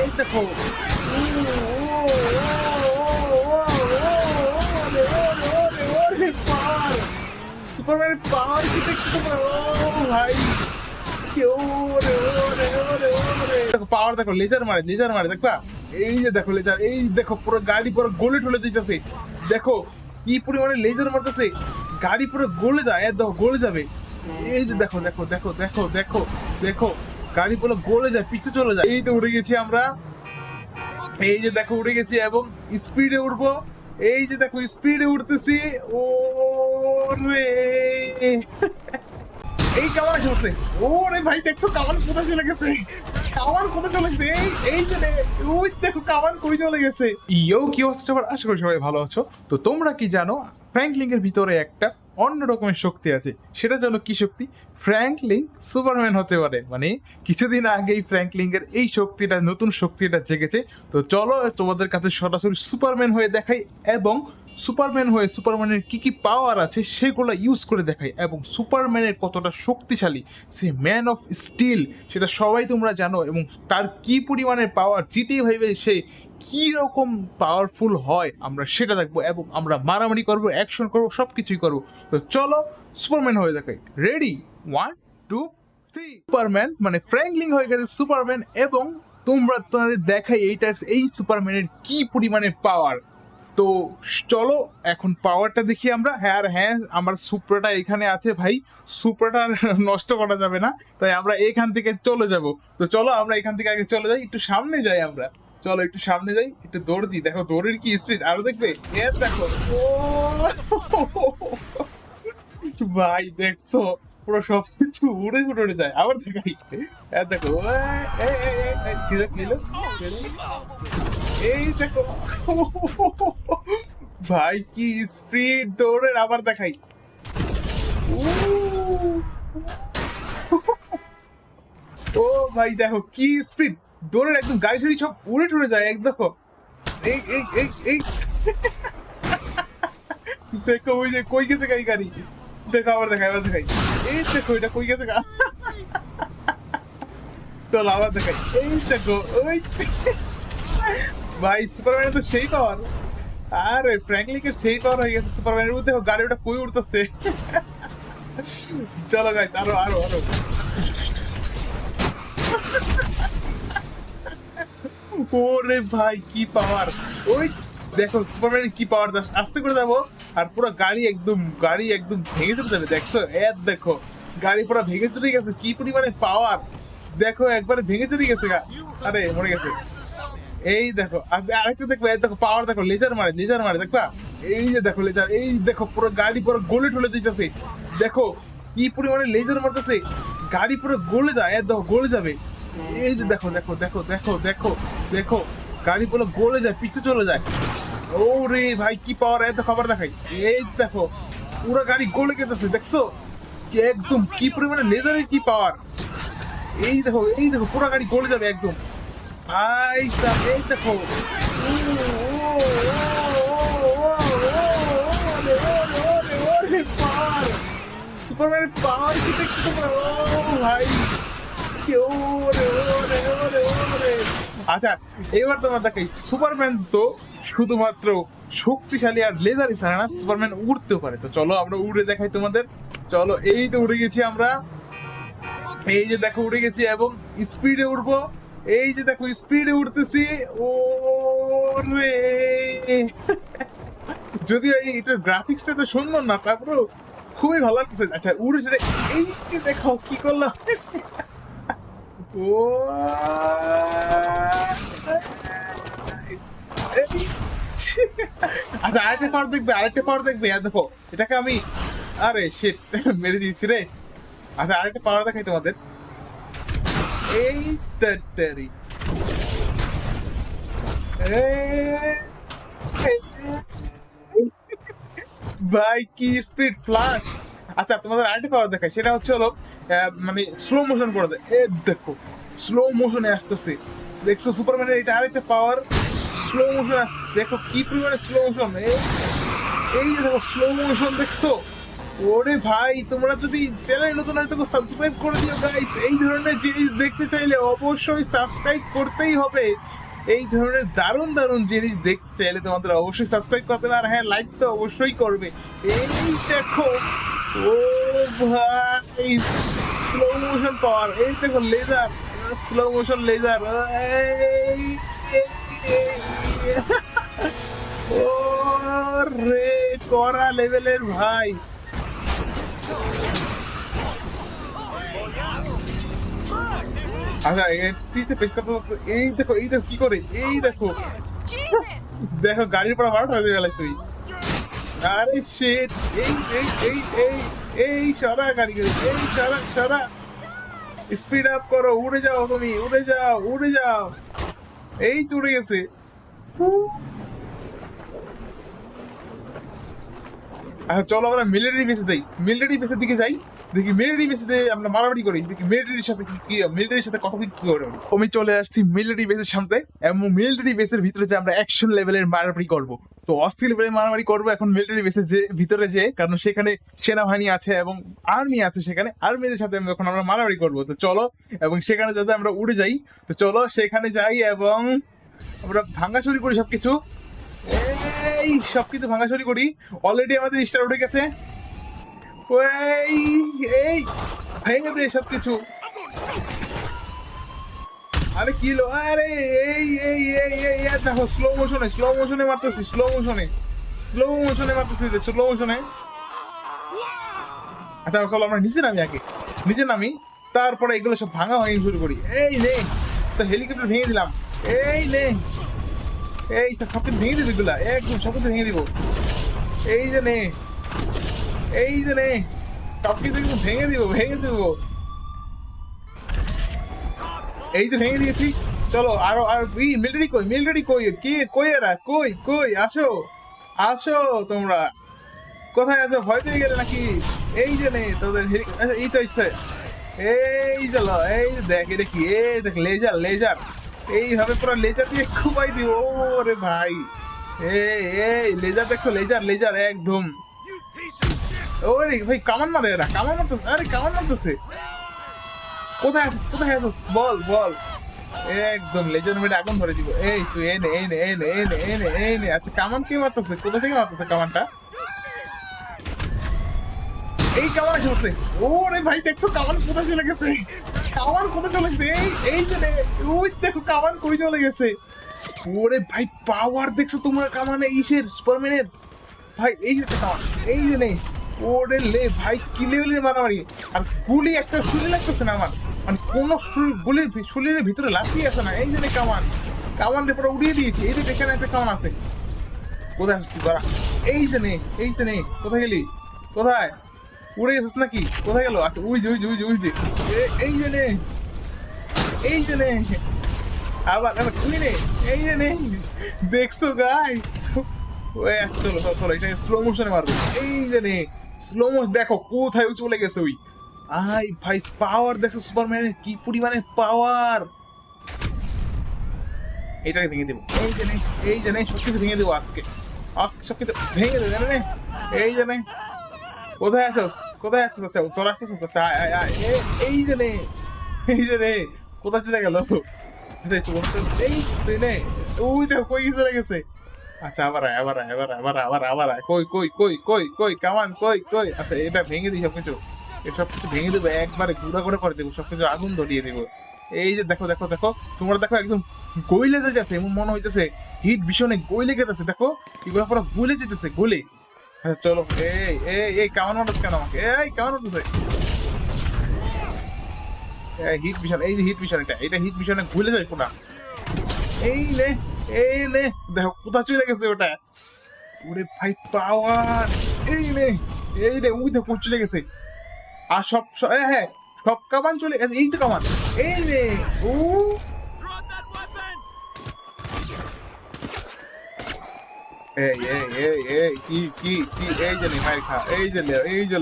এই দেখো সুপারম্যান পাওয়ার কি দেখছ তোমরা ও ভাই দেখো পাওয়ার দেখো লেজার মারে লেজার মারে, দেখবা? এই যে দেখো লেজার এই দেখো পুরো গাড়ি পুরো গোলে ঠলে দিতেছে। দেখো কি পরিমাণে লেজার মারতেছে। গাড়ি পুরো গলে যায় দেখো গলে যাবে। এই যে দেখো দেখো দেখো দেখো দেখো দেখো। গাড়ি পুরো গলে যায় পিছু চলে যায়। এই তো উড়ে গেছি আমরা। এই যে দেখো উড়ে গেছি এবং স্পিডে উঠবো এই যে দেখো স্পিডে উঠতেছি ও রে। এই কামান এসে উঠছে ওরে ভাই দেখছ কামান কোথায় চলে গেছে? কামান কোথায় চলে গেছে? এই এই যে রে, ওই দেখো কামান কই চলে গেছে? ইয়ো কি অবস্থা? আবার আশা করি সবাই ভালো আছো। তো তোমরা কি জানো ফ্র্যাঙ্কলিং এর ভিতরে একটা অন্য রকমের শক্তি আছে। সেটা যেন কি শক্তি? ফ্র্যাঙ্কলিং সুপারম্যান হতে পারে। মানে কিছুদিন আগেই ফ্র্যাঙ্কলিং এর এই শক্তিটা, নতুন শক্তিটা জেগেছে। তো চলো তোমাদের কাছে সরাসরি সুপারম্যান হয়ে দেখাই এবং সুপারম্যান হয়ে সুপারম্যানের কি কি পাওয়ার আছে সেগুলো ইউজ করে দেখাই এবং সুপারম্যানের কতটা শক্তিশালী সে ম্যান অফ স্টিল সেটা সবাই তোমরা জানো এবং তার কি পরিমাণের পাওয়ার জিতে ভাইবে সে কি রকম পাওয়ারফুল হয়, আমরা সেটা দেখব এবং আমরা মারামারি করব অ্যাকশন করব সব কিছুই করব। তো চলো সুপারম্যান হয়ে দেখাই ready one two three Superman মানে ফ্র্যাঙ্কলিং হয়ে গেছে সুপারম্যান এবং তোমরা তোমাদের দেখাই এইটার এই সুপারম্যানের কি পরিমাণের পাওয়ার তো চলো, এখন পাওয়ারটা দেখি আমরা। হ্যাঁ আর হ্যাঁ আমার সুপ্রাটা এখানে আছে ভাই। সুপ্রাটা নষ্ট করা যাবে না। তাই আমরা এখান থেকে চলে যাব। তো চলো, আমরা এখান থেকে আগে চলে যাই। একটু সামনে যাই আমরা। চলো একটু সামনে যাই, একটু দৌড় দিই। দেখো, দৌড়ের কি স্পিড আরও দেখবে? এ দেখো। ভাই, দেখছ? পুরো সব কিছু উড়ে উড়ে যায়। আবার দেখাই। এ, দেখো? এই দেখো। ভাই, কি স্পিড দৌড়ের, আবার দেখাই। ও! ভাই, দেখো, কি স্পিড দৌড়ের একদম গাড়ি টাড়ি সব উড়ে টুড়ে যায় এক দেখো এই এই এই এই। দেখো ওই যে কই গেছে গাড়ি গাড়ি। দেখো আবার দেখাই আবার দেখাই। এই দেখো, এটা কই গেছে গা। চল আবার দেখাই। এই দেখো, ওই ভাই সুপারম্যানের তো সেই পাওয়ার আরে ফ্র্যাঙ্কলিকের সেই পাওয়ার হয়ে গেছে সুপারম্যানের মধ্যে গাড়ি ওটা কই উঠতেছে চলো গাইস আরও আরও আরও। ওরে ভাই, কি পাওয়ার ওই দেখো সুপারম্যানের কি পাওয়ার আস্তে করে যাব আর পুরো গাড়ি একদম গাড়ি একদম ভেঙে চলে যাবে দেখছ? এর দেখো, গাড়ি পুরো ভেঙে চলে গেছে, কি পরিমাণে পাওয়ার দেখো, একবারে ভেঙে চলে গেছে গা। আরে, মরে গেছে। এই দেখো, আর আরেকটা দেখো দেখো পাওয়ার দেখো লেজার মারে লেজার মারে, দেখবা? এই যে দেখো লেজার এই দেখো, পুরো গাড়ি পুরো গলে ঠলে দিতেছে দেখো, কি পরিমাণে লেজার মারতেছে। গাড়ি পুরো গলে যায়, এ দেখো, গলে যাবে। এই যে দেখো দেখো দেখো দেখো দেখো দেখো গাড়ি পুরো গলে যায় পিছু চলে যায় ও রে ভাই কি পাওয়ার এত খবর দেখাই এই দেখো পুরো গাড়ি গলে গেতেছে দেখছ কি একদম কি পরিমাণে লেজারের কি পাওয়ার এই দেখো এই দেখো পুরো গাড়ি গলে যাবে একদম ভাই সাহেব এই দেখো সুপারম্যানের পাওয়ার কি দেখছ তোমরা ভাই আচ্ছা এবার তোমার দেখাই সুপারম্যান তো শুধুমাত্র শক্তিশালী আর লেজারই ছাড়া না সুপারম্যান উড়তেও পারে। তো চলো আমরা উড়ে দেখাই তোমাদের। চলো, এই তো উড়ে গেছি আমরা। এই যে দেখো, উড়ে গেছি এবং স্পিডে উঠবো এই যে দেখো স্পিডে উঠতেছি ও রে যদিও এটার গ্রাফিক্সটা তো সুন্দর না, তারপরেও খুবই ভালো লাগতেছে। আচ্ছা উড়ে সেটা এই যে দেখো, কি করলাম। আচ্ছা আরেকটা দেখবে আরেকটা দেখবে দেখো এটাকে আমি আরে মেরে দিয়েছি রে আচ্ছা আরেকটা দেখাই তোমাদের এই ভাই কি স্পিড ফ্লাশ আচ্ছা তোমাদের আরেকটা পাওয়ার দেখাই সেটা হচ্ছে হলো মানে স্লো মোশন করে দেয়। এ, দেখো স্লো মোশনে আসতেছে। দেখছ সুপারম্যানের এটা আরেকটা পাওয়ার স্লো মোশন আসছে দেখো, কি পরিমাণে স্লো মোশন এই দেখো স্লো মোশন দেখছ? ওরে ভাই, তোমরা যদি চ্যানেল নতুন হয় তো সাবস্ক্রাইব করে দিও গাইস এই ধরনের জিনিস দেখতে চাইলে অবশ্যই সাবস্ক্রাইব করতেই হবে। এই ধরনের দারুণ দারুণ জিনিস দেখতে চাইলে তোমাদের অবশ্যই সাবস্ক্রাইব করতে হবে। আর হ্যাঁ লাইক তো অবশ্যই করবে। এই দেখো, ও ভাই। স্লো মোশন পাওয়ার এই দেখো লেজার স্লো মোশন লেজার ও রে করা লেভেলের ভাই। আচ্ছা পেশ করতে বলছো, এই দেখো এই দেখো কি করে? এই দেখো। দেখো গাড়ির পর ভাড়া হয়ে গেল তুই আরে shit, এই এই এই এই। এই সরা গাড়ি এই সরা সরা। স্পিড আপ করো, উড়ে যাও তুমি, উড়ে যাও উড়ে যাও। এই তো উড়ে গেছে। আচ্ছা চলো আমরা মিলিটারি বেসে যাই। মিলিটারি বেসের দিকে যাই। দেখি মিলিটারি বেসে আমরা মারামারি করি। দেখি মিলিটারির সাথে কি মিলিটারির সাথে কত কি করে আমি চলে আসছি মিলিটারি বেসের সামনে। এবং মিলিটারি বেসের ভিতরে যে আমরা অ্যাকশন লেভেলের মারামারি করব। তো অস্থির লেভেলের মারামারি করব এখন মিলিটারি বেসের যে, ভিতরে যে, কারণ সেখানে সেনাবাহিনী আছে এবং আর্মি আছে সেখানে আর্মিদের সাথে এখন আমরা মারামারি করব। তো চলো, এবং সেখানে যাতে আমরা উড়ে যাই, তো চলো সেখানে যাই এবং আমরা ভাঙ্গাচুরি করি সবকিছু। এই, সবকিছু ভাঙাচুরি করি। অলরেডি আমাদের স্টার উঠে গেছে। ওই, এই, ভেঙে দে সবকিছু। আরে কি লো? আরে এই এই এই এই দেখো স্লো মোশনে স্লো মোশনে মারতেছি স্লো মোশনে স্লো মোশনে মারতেছি স্লো মোশনে আচ্ছা চলো, আমরা নিচে নামি আগে। নিচে নামি, তারপরে এগুলো সব ভাঙা হয়ে শুরু করি। এই নে, তো হেলিকপ্টার ভেঙে দিলাম। এই নে, এই তো সব ভেঙে দিবি এগুলা। একদম সব ভেঙে দিব। এই যে নে, এই যে নে সব কিছু ভেঙে দিব ভেঙে দিব। এই যে ভেঙে দিয়েছি চলো আরও আর মিলিটারি কই মিলিটারি কই কে কই এরা? কই কই আসো আসো তোমরা। কোথায় আছো? ভয় পেয়ে গেলে নাকি? এই যে নে তোদের আচ্ছা, এই তো ইচ্ছে এই চলো এই দেখ এটা কি? এই দেখ লেজার লেজার এইভাবে পুরো লেজার দিয়ে খুবাই দিব ওরে ভাই। এই এই লেজার দেখছ? লেজার লেজার একদম। ওরে ভাই কামান মারে এরা কামান মারতেছে আরে কামান মারতেছে। কোথায় আছিস? কোথায় আছিস? বল বল। একদম লেজার মেরে আগুন ধরে দিব। এই তুই, এই নে এই নে এই নে এই নে এই নে এই নে। আচ্ছা কামান কে মারতেছে? কোথা থেকে মারতেছে কামানটা? এই কামান এসে পড়ছে ওরে ভাই, দেখছ কামান কোথায় চলে গেছে? কামান কোথায় চলে গেছে? এই এই যে ওই দেখো কামান কই চলে গেছে? ওরে ভাই পাওয়ার দেখছ তোমরা কামানে ইসের সুপারম্যানের ভাই, এই যে কামান, এই যে নেই ওরে লে, ভাই, কি লেভেলের মারামারি? আর গুলি একটা শুলে লাগতেছে না আমার? মানে কোনো গুলির শরীরের ভিতরে লাফিয়ে আসে না। এই যে কামান কামান রে পুরো উড়িয়ে দিয়েছি। এই যে এখানে একটা কামান আছে। কোথায় আসছিস তুই? বাড়া এই যে নে, এই যে নে। কোথায় গেলি? কোথায়? উড়ে গেছিস নাকি? কোথায় গেল? আচ্ছা উই যে উই যে উই যে, উই এই যে নে। এই যে নে। আবার আবার তুই নে। এই যে নে। দেখছ গাইস ওই, চলো চলো এটা স্লো মোশনে মারবো। এই যে নে। স্লো মোশন দেখো, কোথায় চলে গেছে ওই আই ভাই পাওয়ার দেখো সুপারম্যানের কি পরিমাণে পাওয়ার এটাকে ভেঙে দেবো। এই যে এই যে নে ভেঙে দেবো আজকে। আজকে সব ভেঙে দেবো, জানে এই যে নে কোথায় আছিস? কোথায় আছিস? আচ্ছা তোর আসছিস আচ্ছা এই যে নে এই যে কোথায় চলে গেল? আচ্ছা। এই তুই ওই দেখো, কই চলে গেছে? আচ্ছা আবার আয় আবার আয়, আবার আবার আবার আবার আয়। কই কই কই কই কই কামান কই কই। আচ্ছা এটা ভেঙে দিই সবকিছু। এটা সবকিছু ভেঙে দেবো, একবারে গুঁড়া করে করে দেবো, সবকিছু আগুন ধরিয়ে দেবো। এই যে দেখো দেখো দেখো, তোমরা দেখো একদম গইলে যেতেছে, এমন মনে হইতেছে, হিট ভীষণে গইলে গেতেছে, দেখো, এগুলো পুরো গলে যেতেছে, গলে। আচ্ছা চলো, এই এই এই কেমন মানুষ কেন আমাকে? এই কেমন হতেছে হিট মিশন এই যে হিট মিশন এটা এটা হিট মিশনে ভুলে যাই কোনা এই নে এই নে, দেখো, কোথা চলে গেছে ওটা? ওরে ভাই, পাওয়ার। এই নে এই নে, ওই দেখো চলে গেছে? আর সব হ্যাঁ সব কামান চলে গেছে এই তো কামান এই নে ও এই এই এই কি কি কি এই যে নে খা এই যে এই যে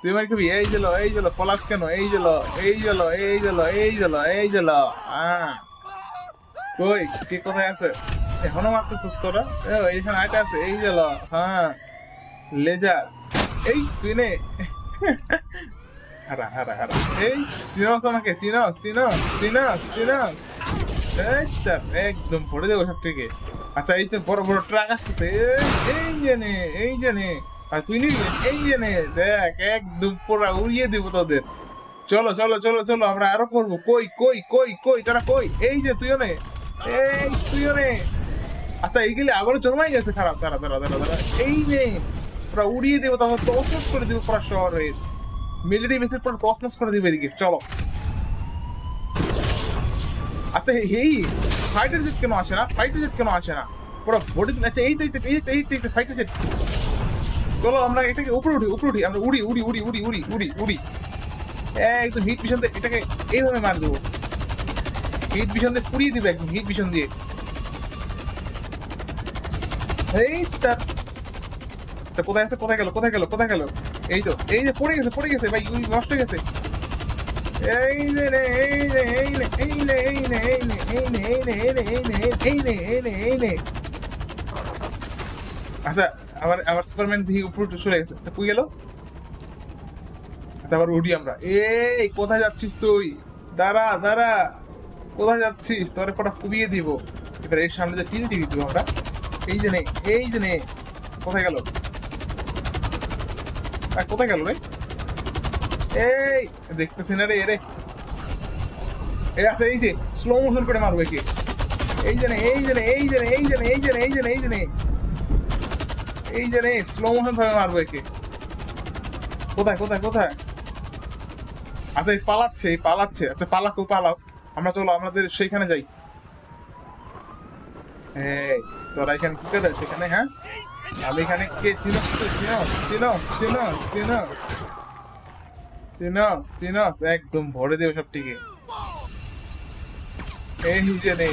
তুই মার খাবি এই যে এই যে পলাশ কেন এই যে এই যে এই যে এই যে এই যে কই কে কোথায় আছে এখনও মারতেছিস তোরা এইখানে আইটা আছে এই যে হ্যাঁ লেজার এই তুই নে হারা হারা হারা এই চিনস আমাকে চিনস চিনস চিনস চিনস একদম ভরে দেবো সব থেকে আচ্ছা এই তো বড় বড় ট্রাক আসতেছে এই, এই যে নে এই যে নে আর তুই নিবি এই যে নে দেখ একদম পুরা উড়িয়ে দিব তোদের চলো চলো চলো চলো আমরা আরও করব কই কই কই কই তারা কই এই যে তুইও নে এই তুইও নে আচ্ছা এইগুলি আবারও জন্মাই গেছে খারাপ দাঁড়া দাঁড়া দাঁড়া দাঁড়া এই নে পুরা উড়িয়ে দেবো তখন তসনস করে দেবো পুরা শহরের মিলিটারি বেসের পুরো তসনস করে দিবে এদিকে, চলো। আচ্ছা এই ফাইটার জেট কেন আসে না? ফাইটার জেট কেন আসে না? পুরো বডি আচ্ছা এই তো এই তো এই তো এই তো ফাইটার জেট চলো, আমরা এটাকে উপরে উঠি উপরে উঠি, আমরা উড়ি উড়ি উড়ি উড়ি উড়ি উড়ি উড়ি। একদম হিট পিছন দিয়ে এটাকে এইভাবে মার দেবো। হিট পিছন দিয়ে পুড়িয়ে দিবে একদম হিট পিছন দিয়ে। এই তার কোথায় আছে কোথায় গেল কোথায় গেল কোথায় গেল এই তো এই যে পড়ে গেছে পড়ে গেছে ভাই নষ্ট হয়ে গেছে এই নে নে এই নে এই নে এই নে এই নে এই নে এই নে এই নে এই নে এই নে এই নে এই নে এই নে আচ্ছা আবার আবার সুপারম্যান দিয়ে চলে গেছে কই গেল আচ্ছা, আবার আমরা এই কোথায় যাচ্ছিস তুই দাঁড়া দাঁড়া কোথায় যাচ্ছিস তোরে কটা কুবিয়ে দিব এবার এর সামনে যে টিভি দিব আমরা এই যে নে এই যে নে কোথায় গেল কোথায় গেল রে? এই, দেখতেছি না রে এরে এই আছে, এই যে স্লো মোশন করে মারবে কি এই এই এই এই এই এই এই এই স্লো মোশন ভাবে মারবে কি কোথায় কোথায় কোথায়? আচ্ছা এই পালাচ্ছে পালাচ্ছে। আচ্ছা পালাকো, পালাও। আমরা চলো, আমাদের সেইখানে যাই। এই, তোরা এখানে কি করে সেখানে হ্যাঁ? আমি এখানে কে? একদম ভরে দেবে সব টিকে এই যে নে,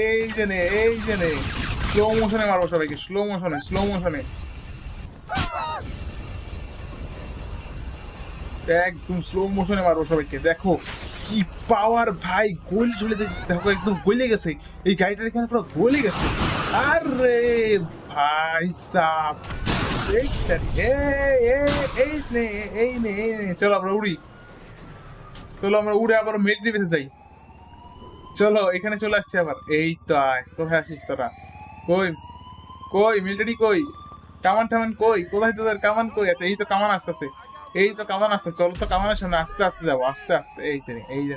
এই যে নে, এই যে নে। স্লো মোশনে মারবো সবাইকে স্লো মোশনে স্লো মোশনে একদম স্লো মোশনে মারবো সবাইকে, দেখো। কি পাওয়ার ভাই, গোল চলে যাচ্ছে। দেখো, একদম গলে গেছে। এই গাড়িটার এখানে পুরো গলে গেছে। আরে ভাই সাপ এই নে এই নে এই নে চলো আমরা উড়ি। চলো আমরা উড়ে আবার মিলিটারি বেসে যাই। চলো, এখানে চলে আসছি আবার। এই তো আয় কোথায় আসিস তোরা? কই? কই মিলিটারি কই? কামান টামান কই? কোথায় তোদের কামান কই? আচ্ছা এই তো কামান আসতেছে। এই তো কামান আসতে চলো তো কামানের সামনে আস্তে আস্তে যাব। আস্তে আস্তে। এই যে এই যে।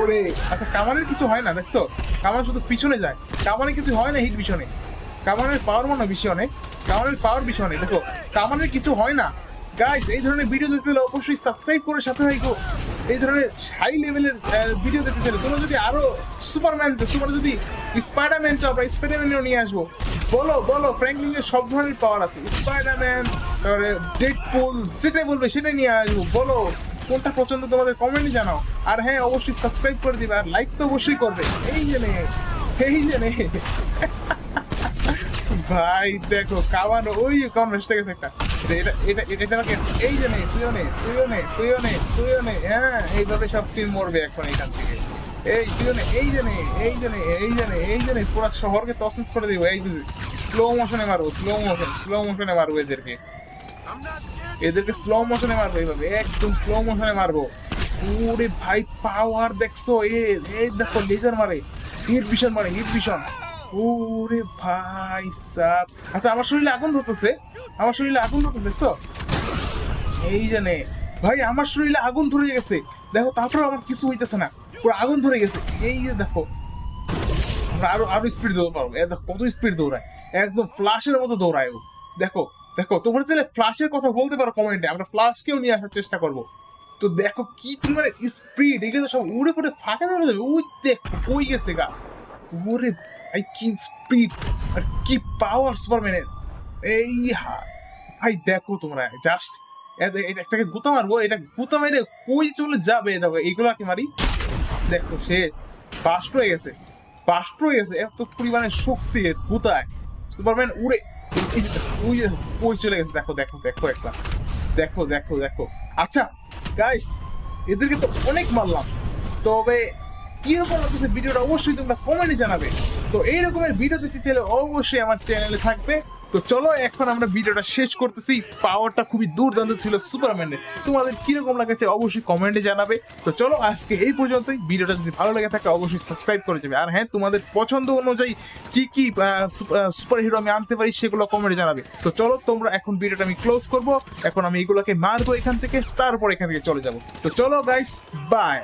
ওরে আচ্ছা কামানের কিছু হয় না, দেখছ? কামান শুধু পিছনে যায়। কামানে কিছু হয় না হিট পিছনে। কামানের পাওয়ার মনে বেশি অনেক কামানের পাওয়ার বেশি অনেক দেখো। কামানের কিছু হয় না। গাইস এই ধরনের ভিডিও দেখতে হলে অবশ্যই সাবস্ক্রাইব করে সাথে থাকো। এই ধরনের হাই লেভেলের ভিডিও দেখতে চাইলে তোমরা যদি আরও সুপারম্যান সুপার যদি স্পাইডারম্যান চাও, আমরা স্পাইডারম্যানও নিয়ে আসব। বলো বলো ফ্র্যাঙ্কলিনের সব ধরনের পাওয়ার আছে। স্পাইডারম্যান তারপরে ডেডপুল যেটাই বলবে সেটাই নিয়ে আসব। বলো। কোনটা পছন্দ তোমাদের কমেন্টে জানাও। আর হ্যাঁ অবশ্যই সাবস্ক্রাইব করে দিবে, আর লাইক তো অবশ্যই করবে। এই যে এই যে ভাই, দেখো, কামানো, ওই কামান ভেসে গেছে একটা। এটা এটা এটা এই যে তুইও নে তুইও নে তুইও নে তুইও নে। হ্যাঁ এইভাবে সব টিম মরবে এখন এখান থেকে। এই, তুইও নে, এই যে এই যে এই যে নে, এই যে পুরো শহরকে তসনস করে দিব। এই স্লো মোশনে মারবো স্লো মোশন স্লো মোশনে মারবো এদেরকে। এদেরকে স্লো মোশনে মারবো এইভাবে, একদম স্লো মোশনে মারবো। ওরে ভাই পাওয়ার দেখছ? এই দেখো লেজার মারে। হিট ভিশন মারে হিট ভিশন ওরে ভাই আচ্ছা আমার শরীরে আগুন ধরতেছে। আমার শরীরে আগুন ধরতেছে, দেখছ? এই জানে ভাই, আমার শরীরে আগুন ধরে গেছে। দেখো তারপরে আমার কিছু হইতেছে না। পুরো আগুন ধরে গেছে। এই যে দেখো। আমরা আরও আরও স্পিড দৌড়তে পারব কত স্পিড দৌড়ায়। একদম ফ্লাশের মতো দৌড়ায় ও। দেখো দেখো, তোমরা চাইলে ফ্লাশের কথা বলতে পারো কমেন্টে আমরা ফ্লাশকেও নিয়ে আসার চেষ্টা করব। তো দেখো কি পরিমাণে স্পিড এগুলো সব উড়ে পড়ে ফাঁকা ধরে যাবে, ওই দেখো, কই গেছে গা? ওরে ভাই, কি স্পিড আর কি পাওয়ার সুপারম্যানের এই হা, ভাই, দেখো তোমরা জাস্ট এটাকে গুতা মারবো, এটা গুতা মেরে কই চলে যাবে? দেখো, এইগুলো কি মারি? দেখো, সে বাস্ট হয়ে গেছে বাস্ট হয়ে গেছে, এত পরিমাণে শক্তি গুতায়। সুপারম্যান উড়ে ওই চলে গেছে দেখো দেখো দেখো একটা দেখো দেখো দেখো আচ্ছা গাইস এদেরকে তো অনেক মারলাম তবে কীরকম লাগতেছে ভিডিওটা অবশ্যই তোমরা কমেন্টে জানাবে তো এই রকমের ভিডিও দেখতে চাইলে অবশ্যই আমার চ্যানেলে থাকবে তো চলো, এখন আমরা ভিডিওটা শেষ করতেছি। পাওয়ারটা খুবই দুর্দান্ত ছিল সুপারম্যানের তোমাদের কীরকম লাগছে অবশ্যই কমেন্টে জানাবে। তো চলো, আজকে এই পর্যন্তই। ভিডিওটা যদি ভালো লেগে থাকে, অবশ্যই সাবস্ক্রাইব করে যাবে। আর হ্যাঁ তোমাদের পছন্দ অনুযায়ী কি কি সুপার হিরো আমি আনতে পারি সেগুলো কমেন্টে জানাবে। তো চলো, তোমরা এখন ভিডিওটা আমি ক্লোজ করব। এখন আমি এগুলোকে মারবো এখান থেকে, তারপর এখান থেকে চলে যাব। তো চলো গাইস বাই